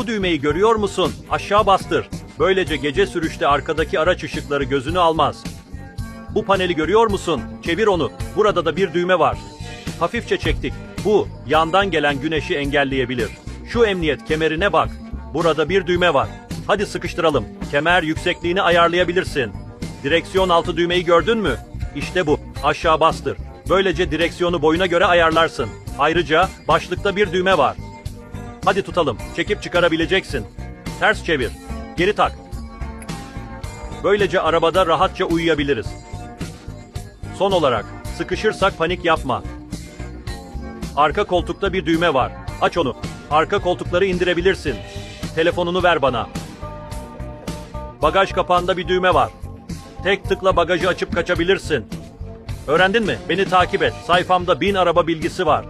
Bu düğmeyi görüyor musun? Aşağı bastır. Böylece gece sürüşte arkadaki araç ışıkları gözünü almaz. Bu paneli görüyor musun? Çevir onu. Burada da bir düğme var. Hafifçe çektik. Bu, yandan gelen güneşi engelleyebilir. Şu emniyet kemerine bak. Burada bir düğme var. Hadi sıkıştıralım. Kemer yüksekliğini ayarlayabilirsin. Direksiyon altı düğmeyi gördün mü? İşte bu. Aşağı bastır. Böylece direksiyonu boyuna göre ayarlarsın. Ayrıca başlıkta bir düğme var. Hadi tutalım. Çekip çıkarabileceksin. Ters çevir. Geri tak. Böylece arabada rahatça uyuyabiliriz. Son olarak, sıkışırsak panik yapma. Arka koltukta bir düğme var. Aç onu. Arka koltukları indirebilirsin. Telefonunu ver bana. Bagaj kapağında bir düğme var. Tek tıkla bagajı açıp kaçabilirsin. Öğrendin mi? Beni takip et. Sayfamda bin araba bilgisi var.